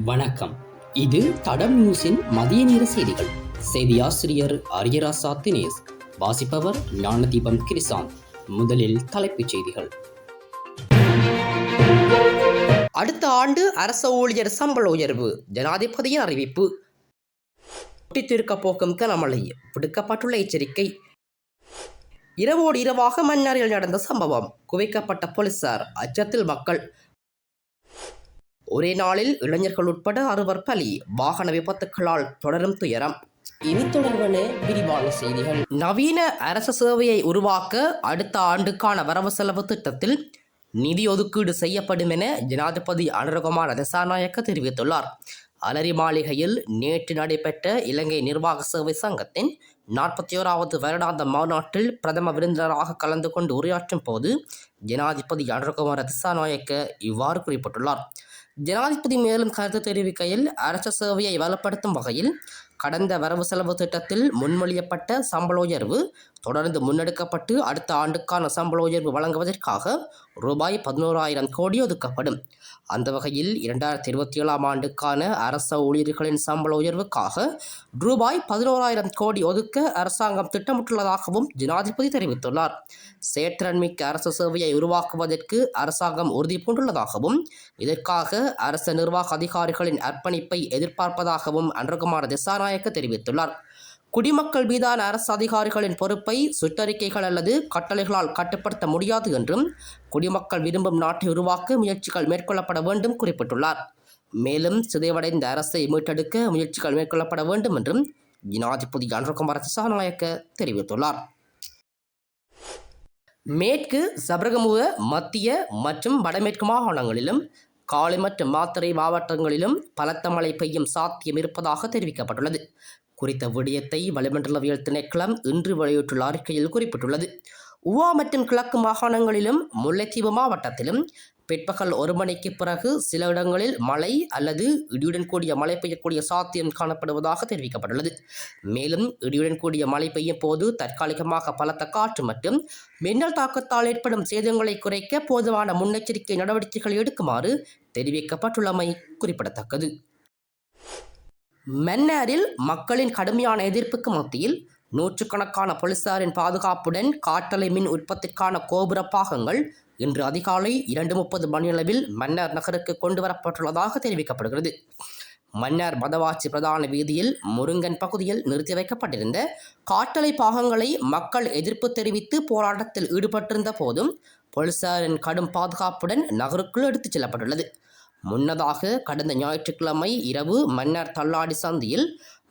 வணக்கம். இது தடம் நியூஸின் மதிய நேர செய்திகள். செய்தி ஆசிரியர் அரியராசா தினேஷ் வாசிப்பவர் ஞானதீபம் கிரிசாந்த் முதலில் தலைப்புச் செய்திகள். அடுத்த ஆண்டு அரச ஊழியர் சம்பள உயர்வு ஜனாதிபதியின் அறிவிப்பு. ஒட்டித்திருக்க போக்கும் கனமழை விடுக்கப்பட்டுள்ள எச்சரிக்கை. இரவோடு இரவாக மன்னாரில் நடந்த சம்பவம் குவிக்கப்பட்ட போலீசார் அச்சத்தில் மக்கள். ஒரே நாளில் இளைஞர்கள் உட்பட அறுவர் பலி. வாகன விபத்துக்களால் தொடரும் துயரம். இனி தொடர்பான விரிவான செய்திகள். நவீன அரச சேவையை உருவாக்க அடுத்த ஆண்டுக்கான வரவு செலவு திட்டத்தில் நிதி ஒதுக்கீடு செய்யப்படும் என ஜனாதிபதி அனுரகுமார் திசாநாயக்க தெரிவித்துள்ளார். அலரி மாளிகையில் நேற்று நடைபெற்ற இலங்கை நிர்வாக சேவை சங்கத்தின் நாற்பத்தி ஓராவது வருடாந்த மாநாட்டில் பிரதம விருந்தினராக கலந்து கொண்டு உரையாற்றும் போது ஜனாதிபதி அனுரகுமார் திசாநாயக்க இவ்வாறு குறிப்பிட்டுள்ளார். ஜனாதிபதி மேலும் கருத்து தெரிவிக்கையில் அரச சேவையை வலுப்படுத்தும் வகையில் கடந்த வரவு செலவு திட்டத்தில் முன்மொழியப்பட்ட சம்பள உயர்வு தொடர்ந்து முன்னெடுக்கப்பட்டு அடுத்த ஆண்டுக்கான சம்பள உயர்வு வழங்குவதற்காக ரூபாய் பதினோராயிரம் கோடி ஒதுக்கப்படும். அந்த வகையில் இரண்டாயிரத்தி இருபத்தி ஏழாம் ஆண்டுக்கான அரச ஊழியர்களின் சம்பள உயர்வுக்காக ரூபாய் பதினோராயிரம் கோடி ஒதுக்க அரசாங்கம் திட்டமிட்டுள்ளதாகவும் ஜனாதிபதி தெரிவித்துள்ளார். செயற்திறன்மிக்க அரசு சேவையை உருவாக்குவதற்கு அரசாங்கம் உறுதி பூண்டுள்ளதாகவும் இதற்காக அரச நிர்வாக அதிகாரிகளின் அர்ப்பணிப்பை எதிர்பார்ப்பதாகவும் அன்றகுமார் திசாநாயக்க தெரிவித்துள்ளார். குடிமக்கள் மீதான அரசு அதிகாரிகளின் பொறுப்பை சுற்றறிக்கைகள் அல்லது கட்டளைகளால் கட்டுப்படுத்த முடியாது என்றும் குடிமக்கள் விரும்பும் நாட்டை உருவாக்க முயற்சிகள் மேற்கொள்ளப்பட வேண்டும் குறிப்பிட்டுள்ளார். மேலும் சிதைவடைந்த அரசை மீட்டெடுக்க முயற்சிகள் மேற்கொள்ளப்பட வேண்டும் என்றும் ஜனாதிபதி அன்றகுமார் திசாநாயக்க தெரிவித்துள்ளார். மேற்கு சபரகமுக மத்திய மற்றும் வடமேற்கு மாகாணங்களிலும் காலை மற்றும் மாத்தறை மாவட்டங்களிலும் பலத்த மழை பெய்யும் சாத்தியம் இருப்பதாக தெரிவிக்கப்பட்டுள்ளது. குறித்த விடயத்தை வளிமண்டலவியல் திணைக்களம் இன்று வெளியிட்டுள்ள அறிக்கையில் குறிப்பிட்டுள்ளது. உவா மற்றும் கிழக்கு மாகாணங்களிலும் முல்லைத்தீவு மாவட்டத்திலும் பிற்பகல் ஒரு மணிக்கு பிறகு சில இடங்களில் மழை அல்லது இடியுடன் கூடிய மழை பெய்யக்கூடிய சாத்தியம் காணப்படுவதாக தெரிவிக்கப்பட்டுள்ளது. மேலும் இடியுடன் கூடிய மழை பெய்யும் போது தற்காலிகமாக பலத்த காற்று மற்றும் மின்னல் தாக்கத்தால் ஏற்படும் சேதங்களை குறைக்க போதுமான முன்னெச்சரிக்கை நடவடிக்கைகள் எடுக்குமாறு தெரிவிக்கப்பட்டுள்ளமை குறிப்பிடத்தக்கது. மன்னாரில் மக்களின் கடுமையான எதிர்ப்புக்கு மத்தியில் நூற்றுக்கணக்கான போலீசாரின் பாதுகாப்புடன் காட்டலை மின் உற்பத்திக்கான கோபுர பாகங்கள் இன்று அதிகாலை இரண்டு முப்பது மணியளவில் மன்னர் நகருக்கு கொண்டு வரப்பட்டுள்ளதாக தெரிவிக்கப்படுகிறது. மன்னர் பதவாச்சி பிரதான வீதியில் முருங்கன் பகுதியில் நிறுத்தி வைக்கப்பட்டிருந்த காட்டலை பாகங்களை மக்கள் எதிர்ப்பு தெரிவித்து போராட்டத்தில் ஈடுபட்டிருந்த போதும் போலீசாரின் கடும் பாதுகாப்புடன் நகருக்குள் எடுத்துச் செல்லப்பட்டுள்ளது. முன்னதாக கடந்த ஞாயிற்றுக்கிழமை இரவு மன்னர் தள்ளாடி சந்தியில்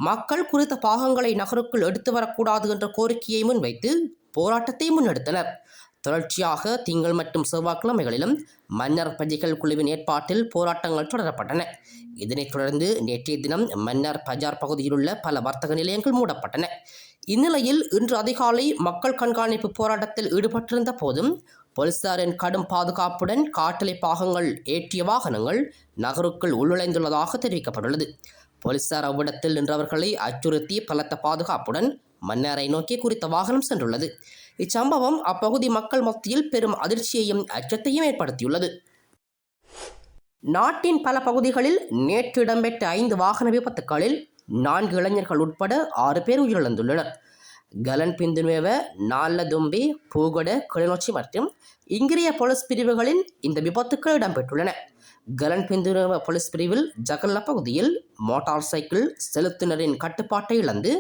மக்கள் குறித்த பாகங்களை நகருக்குள் எடுத்து வரக்கூடாது என்ற கோரிக்கையை முன்வைத்து போராட்டத்தை முன்னெடுத்தனர். தொடர்ச்சியாக திங்கள் மற்றும் செவ்வாய்க்கிழமைகளிலும் மன்னர் பிரஜைகள் குழுவின் ஏற்பாட்டில் போராட்டங்கள் தொடரப்பட்டன. இதனைத் தொடர்ந்து நேற்றைய தினம் மன்னர் பஜார் பகுதியில் உள்ள பல வர்த்தக நிலையங்கள் மூடப்பட்டன. இந்நிலையில் இன்று அதிகாலை மக்கள் கண்காணிப்பு போராட்டத்தில் ஈடுபட்டிருந்த போதும் போலீசாரின் கடும் பாதுகாப்புடன் காட்டலை பாகங்கள் ஏற்றிய வாகனங்கள் நகருக்குள் உள்நுழைந்துள்ளதாக தெரிவிக்கப்பட்டுள்ளது. போலீசார் அவ்விடத்தில் நின்றவர்களை அச்சுறுத்தி பலத்த பாதுகாப்புடன் மன்னாரை நோக்கி குறித்த வாகனம் சென்றுள்ளது. இச்சம்பவம் அப்பகுதி மக்கள் மத்தியில் பெரும் அதிர்ச்சியையும் அச்சத்தையும் ஏற்படுத்தியுள்ளது. நாட்டின் பல பகுதிகளில் நேற்று இடம்பெற்ற ஐந்து வாகன விபத்துக்களில் நான்கு இளைஞர்கள் உட்பட ஆறு பேர் உயிரிழந்துள்ளனர். கலன் பிந்துனுவ நால்லதும்பி பூகொட கிளிநொச்சி மற்றும் இங்கிரிய போலீஸ் பிரிவுகளின் இந்த விபத்துக்கள் இடம்பெற்றுள்ளன. கலன் பிந்துனுவ போலீஸ் பிரிவில் ஜகல்ல பகுதியில் மோட்டார் சைக்கிள் செலுத்தினரின் கட்டுப்பாட்டை இழந்து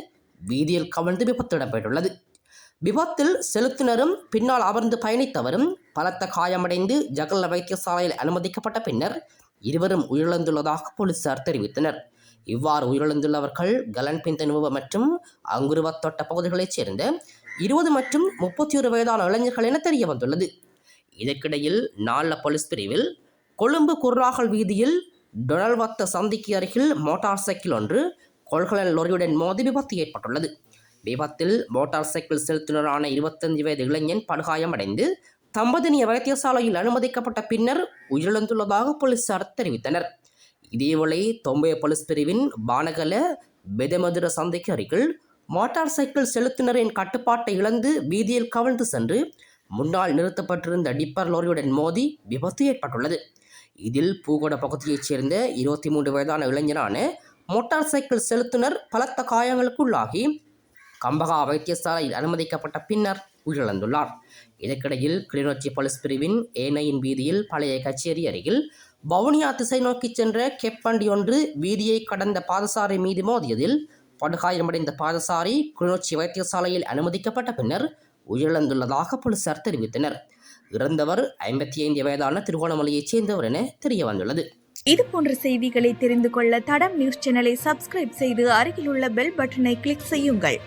வீதியில் கவிழ்ந்து விபத்து இடம்பெற்றுள்ளது. விபத்தில் செலுத்தினரும் பின்னால் அமர்ந்து பயணித்தவரும் பலத்த காயமடைந்து ஜகல்ல வைத்தியசாலையில் அனுமதிக்கப்பட்ட பின்னர் இருவரும் உயிரிழந்துள்ளதாக போலீசார் தெரிவித்தனர். இவ்வாறு உயிரிழந்துள்ளவர்கள் கலன் பிந்தனுவ மற்றும் அங்குருவத்தோட்ட பகுதிகளைச் சேர்ந்த இருபது மற்றும் முப்பத்தி ஒரு வயதான இளைஞர்கள் என தெரிய வந்துள்ளது. இதற்கிடையில் நாள போலீஸ் பிரிவில் கொழும்பு குர்ராகல் வீதியில் டொனல்வத்த சந்திக்கு அருகில் மோட்டார் சைக்கிள் ஒன்று கொள்கலன் லொரியுடன் மோதி விபத்து ஏற்பட்டுள்ளது. விபத்தில் மோட்டார் சைக்கிள் செலுத்துனரான இருபத்தஞ்சு வயது இளைஞன் படுகாயமடைந்து தம்பதினிய வைத்தியசாலையில் அனுமதிக்கப்பட்ட பின்னர் உயிரிழந்துள்ளதாக போலீசார் தெரிவித்தனர். இதேவேளை தொம்பைய போலீஸ் பிரிவின் பானகல பெதமதுர சந்தைக்கு அருகில் மோட்டார் சைக்கிள் செலுத்தினரின் கட்டுப்பாட்டை இழந்து வீதியில் கவிழ்ந்து சென்று முன்னால் நிறுத்தப்பட்டிருந்த டிப்பர் லோரியுடன் மோதி விபத்து ஏற்பட்டுள்ளது. இதில் பூகோட பகுதியைச் சேர்ந்த இருபத்தி மூன்று வயதான இளைஞரான மோட்டார் சைக்கிள் செலுத்துனர் பலத்த காயங்களுக்குள்ளாகி கம்பகா வைத்தியசாலையில் அனுமதிக்கப்பட்ட பின்னர் உயிரிழந்துள்ளார். இதற்கிடையில் கிளிநொச்சி போலீஸ் பிரிவின் ஏனையின் வீதியில் பழைய கச்சேரி அருகில் வவுனியா திசை நோக்கி சென்ற கெப்பண்டி ஒன்று வீதியை கடந்த பாதசாரி மீது மோதியதில் படுகாயமடைந்த பாதசாரி கிளிநொச்சி வைத்தியசாலையில் அனுமதிக்கப்பட்ட பின்னர் உயிரிழந்துள்ளதாக போலீசார் தெரிவித்தனர். இறந்தவர் ஐம்பத்தி ஐந்து வயதான திருகோணமலையைச் சேர்ந்தவர் என தெரிய வந்துள்ளது இது போன்ற செய்திகளை தெரிந்து கொள்ள தடம் நியூஸ் சேனலை சப்ஸ்கிரைப் செய்து அருகிலுள்ள பெல் பட்டனை கிளிக் செய்யுங்கள்.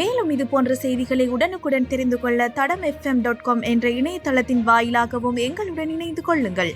மேலும் இது போன்ற செய்திகளை உடனுக்குடன் தெரிந்து கொள்ள தடம் எஃப்எம் டாட் காம் என்ற இணையதளத்தின் வாயிலாகவும் எங்களுடன் இணைந்து கொள்ளுங்கள்.